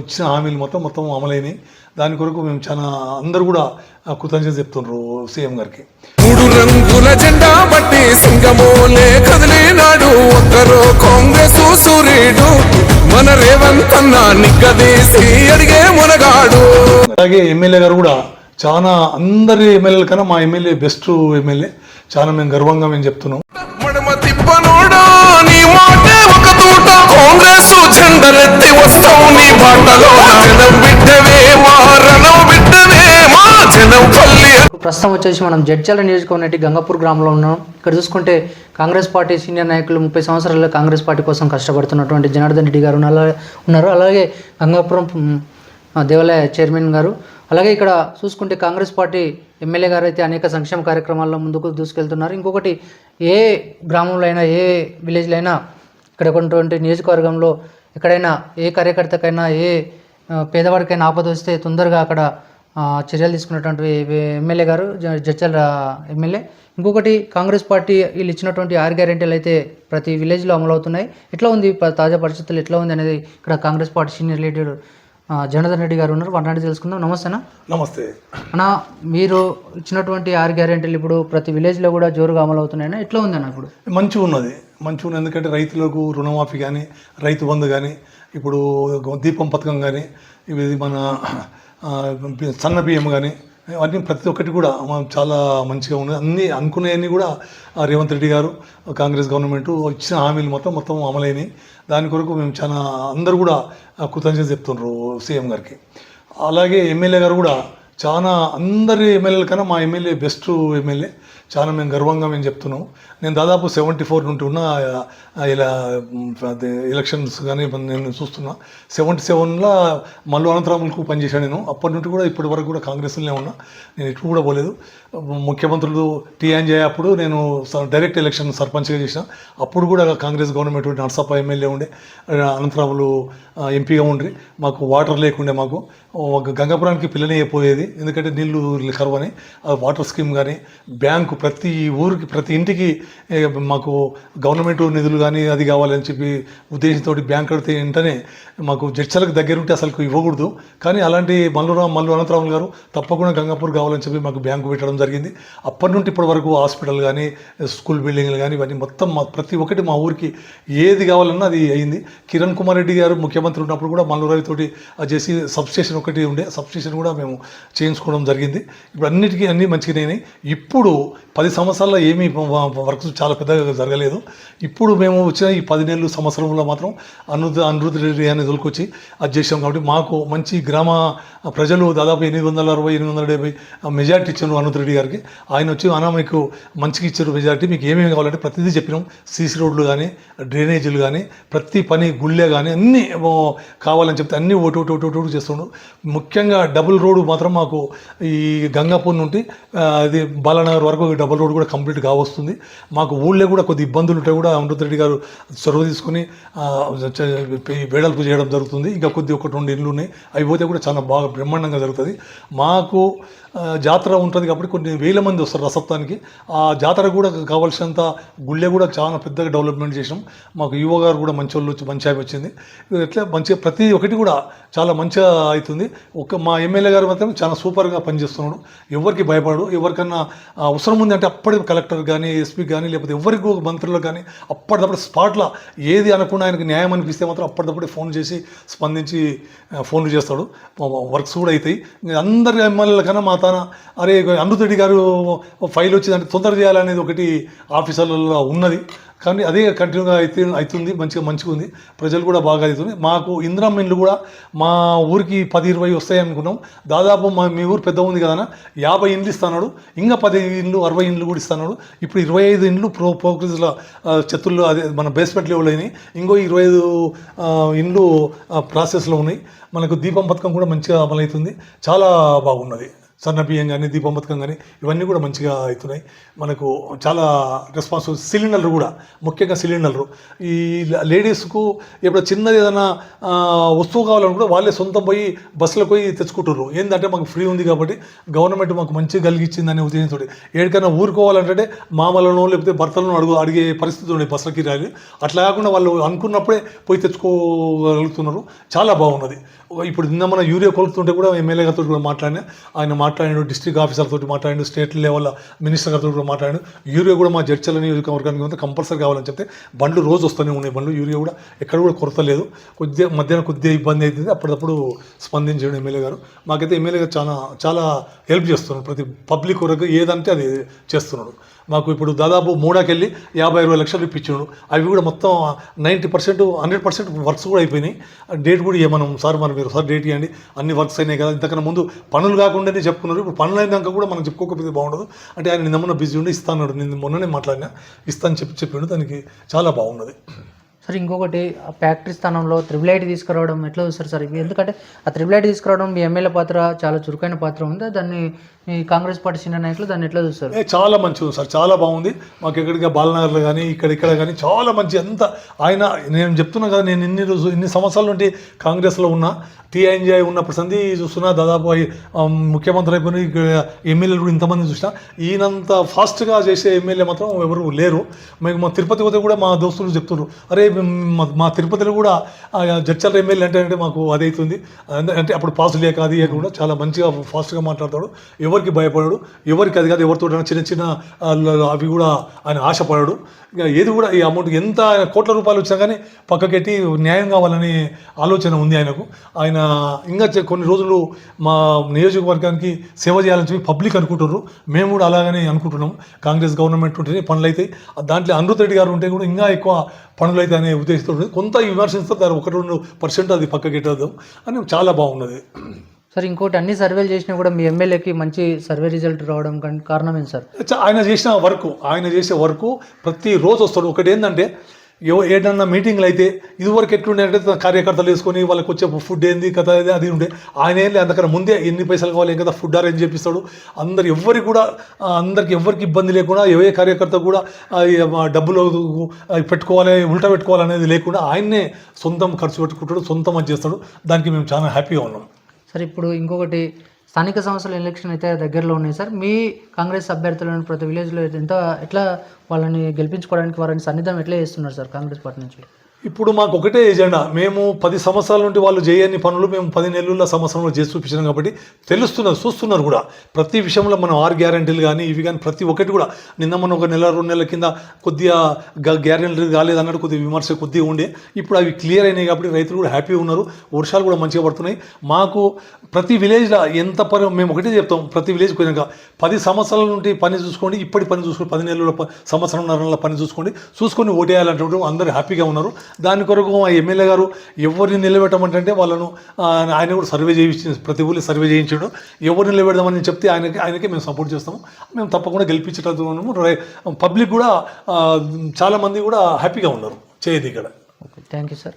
ఇచ్చిన హామీలు మొత్తం మొత్తం అమలైనవి దాని కొరకు మేము చాలా అందరూ కూడా కృతజ్ఞత చెప్తున్నారు సీఎం గారికి. మూడు రంగుల జెండా బట్టి సింగమోలే కదిలినాడు. ఒక్కరో కాంగ్రెస్ సూర్యుడు. మన రేవంత్ అన్న నిగ్గదీసి అడిగే మునగాడు. అలాగే ఎమ్మెల్యే గారు కూడా చాలా అందరి ఎమ్మెల్యేల కన్నా మా ఎమ్మెల్యే బెస్ట్ ఎమ్మెల్యే. చాలా మేము గర్వంగా మేము చెప్తున్నాం. తూట కాంగ్రెస్ జెండలెత్తి వస్తావు నీ బాటలో. జనం బిడ్డవే మా రణం బిడ్డవే మా జనం పల్లి. ప్రస్తుతం వచ్చేసి మనం జడ్చల నియోజకవర్గం గంగాపూర్ గ్రామంలో ఉన్నాం. ఇక్కడ చూసుకుంటే కాంగ్రెస్ పార్టీ సీనియర్ నాయకులు ముప్పై సంవత్సరాలుగా కాంగ్రెస్ పార్టీ కోసం కష్టపడుతున్నటువంటి జనార్దన్ రెడ్డి గారు ఉన్నారు- ఉన్నారు. అలాగే గంగాపురం దేవాలయ చైర్మన్ గారు. అలాగే ఇక్కడ చూసుకుంటే కాంగ్రెస్ పార్టీ ఎమ్మెల్యే గారు అయితే అనేక సంక్షేమ కార్యక్రమాల్లో ముందుకు దూసుకెళ్తున్నారు. ఇంకొకటి ఏ గ్రామంలో అయినా ఏ విలేజ్లో అయినా ఇక్కడ ఉన్నటువంటి నియోజకవర్గంలో ఎక్కడైనా ఏ కార్యకర్తకైనా ఏ పేదవాడికైనా ఆపద వస్తే తొందరగా అక్కడ చర్యలు తీసుకున్నటువంటి ఎమ్మెల్యే గారు జడ్చల ఎమ్మెల్యే. ఇంకొకటి కాంగ్రెస్ పార్టీ వీళ్ళు ఇచ్చినటువంటి ఆరు గ్యారెంటీలు అయితే ప్రతి విలేజ్లో అమలవుతున్నాయి. ఎట్లా ఉంది తాజా పరిస్థితులు ఎట్లా ఉంది అనేది ఇక్కడ Congress party senior leader Janardhan Reddy garu ఉన్నారు. వాటి తెలుసుకుందాం. నమస్తేనా నమస్తే. అన్న మీరు ఇచ్చినటువంటి ఆరు గ్యారెంటీలు ఇప్పుడు ప్రతి విలేజ్లో కూడా జోరుగా అమలవుతున్నాయన్నా ఎట్లా ఉంది అన్న ఇప్పుడు? మంచిగా ఉన్నది మంచిగా ఉన్నది ఎందుకంటే రైతులకు రుణమాఫీ కానీ రైతు బంధు కానీ ఇప్పుడు దీపం పథకం కానీ ఇవి మన సన్న బియ్యం కానీ అన్నీ ప్రతి ఒక్కటి కూడా చాలా మంచిగా ఉన్నది అన్నీ అనుకునేవన్నీ కూడా రేవంత్ రెడ్డి గారు కాంగ్రెస్ గవర్నమెంట్ ఇచ్చిన హామీలు మొత్తం మొత్తం అమలైనవి దాని కొరకు మేము చాలా అందరూ కూడా కృతజ్ఞత చెప్తున్నారు సీఎం గారికి. అలాగే ఎమ్మెల్యే గారు కూడా చాలా అందరి ఎమ్మెల్యేల కన్నా మా ఎమ్మెల్యే బెస్ట్ ఎమ్మెల్యే. చాలా మేము గర్వంగా మేము చెప్తున్నాం. నేను దాదాపు సెవెంటీ ఫోర్ నుండి ఉన్న ఇలా ఎలక్షన్స్ కానీ నేను చూస్తున్నా. సెవెంటీ సెవెన్లో మల్లు అనంతరాములకు పనిచేశాను నేను. అప్పటి నుండి కూడా ఇప్పటి వరకు కూడా కాంగ్రెస్లోనే ఉన్నా. నేను ఎటు కూడా పోలేదు. ముఖ్యమంత్రులు టీఎన్జే అప్పుడు నేను స- డైరెక్ట్ ఎలక్షన్ సర్పంచ్గా చేసిన. అప్పుడు కూడా కాంగ్రెస్ గవర్నమెంట్ నర్సప్ప ఎమ్మెల్యే ఉండే. అనంతరాములు ఎంపీగా ఉండి మాకు వాటర్ లేకుండే మాకు. ఒక గంగాపురానికి పిల్లనే పోయేది. ఎందుకంటే నీళ్ళు కరువని. అని వాటర్ స్కీమ్ కానీ బ్యాంకు ప్రతి ఊరికి ప్రతి ఇంటికి మాకు గవర్నమెంట్ నిధులు కానీ అది కావాలని చెప్పి ఉద్దేశంతో బ్యాంక్ కడితే వెంటనే మాకు జడ్చలకు దగ్గర ఉంటే అసలు ఇవ్వకూడదు. కానీ అలాంటి మల్లురావు మల్లు అనంతరాములు గారు తప్పకుండా గంగాపూర్ కావాలని చెప్పి మాకు బ్యాంకు పెట్టడం జరిగింది. అప్పటి నుండి ఇప్పటి వరకు హాస్పిటల్ కానీ స్కూల్ బిల్డింగ్లు కానీ ఇవన్నీ మొత్తం మా ప్రతి ఒక్కటి మా ఊరికి ఏది కావాలన్నా అది అయింది. కిరణ్ కుమార్ రెడ్డి గారు ముఖ్యమంత్రి ఉన్నప్పుడు కూడా మల్లురావి తోటి అది చేసి సబ్స్టేషన్ ఒకటి ఉండే సబ్స్టేషన్ కూడా మేము చేయించుకోవడం జరిగింది. ఇప్పుడు అన్నిటికీ అన్నీ మంచిగానే ఇప్పుడు పది సంవత్సరాల్లో ఏమీ వర్క్స్ చాలా పెద్దగా జరగలేదు. ఇప్పుడు మేము వచ్చిన ఈ పది నెలలు సంవత్సరంలో మాత్రం అనుద్ అనిరుద్ధ రెడ్డి అని తోలుకొచ్చి అది చేసాం కాబట్టి మాకు మంచి గ్రామ ప్రజలు దాదాపు ఎనిమిది వందల అరవై ఎనిమిది వందల డెబ్బై మెజార్టీ ఇచ్చారు అనంత రెడ్డి గారికి. ఆయన వచ్చి అనా మీకు మంచిగా ఇచ్చారు మెజార్టీ. మీకు ఏమేమి కావాలంటే ప్రతిదీ చెప్పినాం. సీసీ రోడ్లు కానీ డ్రైనేజీలు కానీ ప్రతి పని గుళ్ళే కానీ అన్నీ కావాలని చెప్తే అన్నీ ఓటు ఓటు ఓటు ఓటు చేస్తుండు. ముఖ్యంగా డబుల్ రోడ్డు మాత్రం మాకు ఈ గంగాపూర్ నుండి అది బాలానగర్ వరకు డబుల్ రోడ్ కూడా కంప్లీట్ కావస్తుంది. మాకు ఊళ్ళో కూడా కొద్ది ఇబ్బందులు ఉంటే కూడా. అమృత రెడ్డి గారు చొరవ తీసుకుని వేడల్పు చేయడం జరుగుతుంది. ఇంకా కొద్ది ఒకటి రెండు ఇళ్ళు ఉన్నాయి. అవి పోతే కూడా చాలా బాగా బ్రహ్మాండంగా జరుగుతుంది. మాకు జాతర ఉంటుంది కాబట్టి కొన్ని వేల మంది వస్తారు రసత్వానికి ఆ జాతర కూడా కావాల్సినంత గుళ్ళే కూడా చాలా పెద్దగా డెవలప్మెంట్ చేసాం మాకు యువ గారు కూడా మంచి వాళ్ళు వచ్చి మంచి ఆమె వచ్చింది. ఇట్లా మంచిగా ప్రతి ఒక్కటి కూడా చాలా మంచిగా అవుతుంది. ఒక మా ఎమ్మెల్యే గారు మాత్రం చాలా సూపర్గా పనిచేస్తున్నాడు. ఎవరికి భయపడు ఎవరికన్నా అవసరం ఉంది అంటే అప్పటి కలెక్టర్ కానీ ఎస్పీ కానీ లేకపోతే ఎవరికి ఒక కానీ అప్పటిదప్పుడు స్పాట్లో ఏది అనకుండా ఆయనకు న్యాయం అనిపిస్తే మాత్రం అప్పటిదప్పుడే ఫోన్ చేసి స్పందించి ఫోన్లు చేస్తాడు. వర్క్స్ కూడా అవుతాయి అందరి ఎమ్మెల్యేల కన్నా మా తాన అరే అమృతరెడ్డి గారు ఫైల్ వచ్చిందంటే తొందర చేయాలనేది ఒకటి ఆఫీసర్లలో ఉన్నది. కానీ అదే కంటిన్యూగా అయితే అవుతుంది మంచిగా మంచిగా ఉంది ప్రజలు కూడా బాగా అవుతుంది మాకు ఇంద్రం ఇండ్లు కూడా మా ఊరికి పది ఇరవై వస్తాయి అనుకున్నాం. దాదాపు మా మీ ఊరు పెద్ద ఉంది కదా యాభై ఇండ్లు ఇస్తున్నాడు. ఇంకా పది ఇండ్లు అరవై ఇండ్లు కూడా ఇస్తున్నాడు. ఇప్పుడు ఇరవై ఐదు ఇండ్లు ప్రో ప్రోగ్రెస్లో చెత్తుల్లో అదే మన బేస్మెంట్ లెవెల్ అయినాయి. ఇంకో ఇరవై ఐదు ఇండ్లు ప్రాసెస్లో ఉన్నాయి. మనకు దీపం పథకం కూడా మంచిగా అమలవుతుంది. చాలా బాగున్నది. సన్న బియ్యం కానీ దీపం కానీ ఇవన్నీ కూడా మంచిగా అవుతున్నాయి. మనకు చాలా రెస్పాన్స్ సిలిండర్లు కూడా ముఖ్యంగా సిలిండర్లు. ఈ లేడీస్కు ఇప్పుడు చిన్నది ఏదైనా వస్తువు కావాలనుకుంటే వాళ్ళే సొంతం పోయి బస్సులో పోయి తెచ్చుకుంటున్నారు ఏంటంటే మాకు ఫ్రీ ఉంది కాబట్టి గవర్నమెంట్ మాకు మంచి కలిగించిందనే ఉద్దేశంతో ఎక్కడికైనా ఊరుకోవాలంటే మామలను లేకపోతే భర్తలను అడుగు అడిగే పరిస్థితి ఉండే బస్సులకి రాలి అట్లా కాకుండా వాళ్ళు అనుకున్నప్పుడే పోయి తెచ్చుకోగలుగుతున్నారు. చాలా బాగున్నది. ఇప్పుడు నిన్న మన యూరియా కొలుతుంటే కూడా ఎమ్మెల్యే గారితో కూడా మాట్లాడినా ఆయన మాట్లాడాడు డిస్ట్రిక్ట్ ఆఫీసర్తో మాట్లాడాడు స్టేట్ లెవెల్ మినిస్టర్ గారితో కూడా మాట్లాడాడు యూరియా కూడా మా జడ్చల నియోజకవర్గానికి అంతా కంపల్సరీ కావాలని చెప్తే బండ్లు రోజు వస్తూనే ఉన్నాయి బండ్లు. యూరియా కూడా ఎక్కడ కూడా కొరత లేదు. కొద్దిగా మధ్యాహ్నం కొద్దిగా ఇబ్బంది అవుతుంది అప్పటికప్పుడు స్పందించాడు ఎమ్మెల్యే గారు. మాకైతే ఎమ్మెల్యే గారు చాలా చాలా హెల్ప్ చేస్తున్నాడు. ప్రతి పబ్లిక్ వరకు ఏదంటే అది చేస్తున్నాడు. మాకు ఇప్పుడు దాదాపు మూడాకెళ్ళి యాభై అరవై లక్షలు ఇప్పించాడు. అవి కూడా మొత్తం ninety percent hundred percent works కూడా అయిపోయినాయి. డేట్ కూడా ఇవ్వమనం సార్ మరి మీరు సార్ డేట్ ఇవ్వండి అన్ని వర్క్స్ అయినాయి కదా. ఇంతకన్నా ముందు పనులు కాకుండానే చెప్పుకున్నారు. ఇప్పుడు పనులు అయినాక కూడా మనం చెప్పుకోకపోతే బాగుండదు. అంటే ఆయన నిన్న మొన్న బిజీ ఉండి ఇస్తాన్నాడు. నేను మొన్ననే మాట్లాడినా. ఇస్తాను చెప్పి చెప్పిండు. దానికి చాలా బాగున్నది సార్ ఇంకొకటి ఆ ఫ్యాక్టరీ స్థానంలో త్రిబుల్ ఐటీ తీసుకురావడం ఎట్లా చూస్తారు సార్? ఇవి ఎందుకంటే ఆ త్రిబుల్ ఐటీ తీసుకురావడం మీ ఎమ్మెల్యే పాత్ర చాలా చురుకైన పాత్ర ఉంది. దాన్ని మీ కాంగ్రెస్ పార్టీ సీనియర్ నాయకులు దాన్ని ఎట్లా చూస్తారు? చాలా మంచిది ఉంది సార్ చాలా బాగుంది. మాకు ఎక్కడికి బాలనగర్లో కానీ ఇక్కడ ఇక్కడ కానీ చాలా మంచి అంత ఆయన నేను చెప్తున్నా కదా నేను ఇన్ని రోజు ఇన్ని సంవత్సరాల నుండి కాంగ్రెస్లో ఉన్నా. టీఐఎన్జీఐ ఉన్నప్పుడు సంది చూస్తున్నా దాదాపు ముఖ్యమంత్రి అయిపోయిన ఎమ్మెల్యేలు కూడా ఇంతమంది చూసినా. ఈయనంత ఫాస్ట్గా చేసే ఎమ్మెల్యే మాత్రం ఎవరు లేరు. మేము మా తిరుపతి పోతే కూడా మా దోస్తులు చెప్తున్నారు అరే మా- తిరుపతిలో కూడా జడ్చల ఎమ్మెల్యే అంటే అంటే మాకు అది అవుతుంది అంటే అప్పుడు పాస్ లేక అది లేక కూడా చాలా మంచిగా ఫాస్ట్గా మాట్లాడతాడు. ఎవరికి భయపడాడు ఎవరికి అది కాదు ఎవరితో చిన్న చిన్న అవి కూడా ఆయన ఆశపడాడు. ఇక ఏది కూడా ఈ అమౌంట్ ఎంత కోట్ల రూపాయలు వచ్చినా కానీ పక్కకెట్టి న్యాయం కావాలని ఆలోచన ఉంది ఆయనకు. ఆయన ఇంకా కొన్ని రోజులు మా నియోజకవర్గానికి సేవ చేయాలని చెప్పి పబ్లిక్ అనుకుంటున్నారు మేము కూడా అలాగనే అనుకుంటున్నాం. కాంగ్రెస్ గవర్నమెంట్ ఉంటేనే పనులు అవుతాయి దాంట్లో అమృత్ రెడ్డి గారు ఉంటే కూడా ఇంకా ఎక్కువ పనులు అయితే అనే ఉద్దేశంతో. కొంత విమర్శిస్తే దాని ఒకటి రెండు పర్సెంట్ అది పక్కకెట్టదు అని చాలా బాగున్నది. సార్ ఇంకోటి అన్ని సర్వేలు చేసినా కూడా మీ ఎమ్మెల్యేకి మంచి సర్వే రిజల్ట్ రావడం కారణం ఏంటి సార్? ఆయన చేసిన వర్క్ ఆయన చేసే వర్క్ ప్రతిరోజు వస్తాడు ఒకటి ఏంటంటే ఏదన్నా మీటింగ్లు అయితే ఇదివరకు ఎట్లుండే అంటే తన కార్యకర్తలు వేసుకొని వాళ్ళకి వచ్చే ఫుడ్ ఏంది కథ ఏది అది ఉండే. ఆయన ఏం లేదు అందుకని ముందే ఎన్ని పైసలు కావాలి ఏం కదా ఫుడ్ అరేంజ్ చేపిస్తాడు. అందరు ఎవరికి కూడా అందరికి ఎవరికి ఇబ్బంది లేకుండా ఏ కార్యకర్త కూడా డబ్బులు పెట్టుకోవాలి ఉల్టా పెట్టుకోవాలనేది లేకుండా ఆయన్నే సొంతం ఖర్చు పెట్టుకుంటాడు సొంతం అని చేస్తాడు. దానికి మేము చాలా హ్యాపీగా ఉన్నాం. సరే ఇప్పుడు ఇంకొకటి స్థానిక సంస్థల ఎలక్షన్ అయితే దగ్గరలో ఉన్నాయి సార్. మీ కాంగ్రెస్ అభ్యర్థులను ప్రతి విలేజ్లో ఎంత ఎట్లా వాళ్ళని గెలిపించుకోవడానికి వారిని సన్నిధం ఎట్లా చేస్తున్నారు సార్ కాంగ్రెస్ పార్టీ నుంచి? ఇప్పుడు మాకు ఒకటే ఎజెండా. మేము పది సంవత్సరాల నుండి వాళ్ళు చేయని పనులు మేము పది నెలల సంవత్సరంలో చేసి చూపించినాం కాబట్టి తెలుస్తున్నారు చూస్తున్నారు కూడా. ప్రతి విషయంలో మనం ఆరు గ్యారంటీలు కానీ ఇవి కానీ ప్రతి ఒక్కటి కూడా. నిన్న మనం ఒక నెల రెండు నెలల కింద కొద్దిగా గ్యారంటీ కాలేదు అన్నట్టు కొద్దిగా విమర్శ కొద్దిగా ఉండే. ఇప్పుడు అవి క్లియర్ అయినాయి కాబట్టి రైతులు కూడా హ్యాపీగా ఉన్నారు. వర్షాలు కూడా మంచిగా పడుతున్నాయి. మాకు ప్రతి విలేజ్లో ఎంత పని మేము ఒకటే చెప్తాం. ప్రతి విలేజ్ పోయినాక పది సంవత్సరాల నుండి పని చూసుకోండి ఇప్పటి పని చూసుకోండి. పది నెలల సంవత్సరం నెలల పని చూసుకోండి. చూసుకొని ఓటేయాలంటే అందరూ హ్యాపీగా ఉన్నారు. దాని కొరకు మా ఎమ్మెల్యే గారు ఎవరిని నిలబెట్టమంటే వాళ్ళను ఆయన కూడా సర్వే చేయించి ప్రతి ఊళ్ళో సర్వే చేయించాడు. ఎవరిని నిలబెడదామని చెప్తే ఆయనకి ఆయనకి మేము సపోర్ట్ చేస్తాము. మేము తప్పకుండా గెలిపించడం పబ్లిక్ కూడా చాలామంది కూడా హ్యాపీగా ఉన్నారు. చేయదు ఇక్కడ ఓకే థ్యాంక్ యూ సార్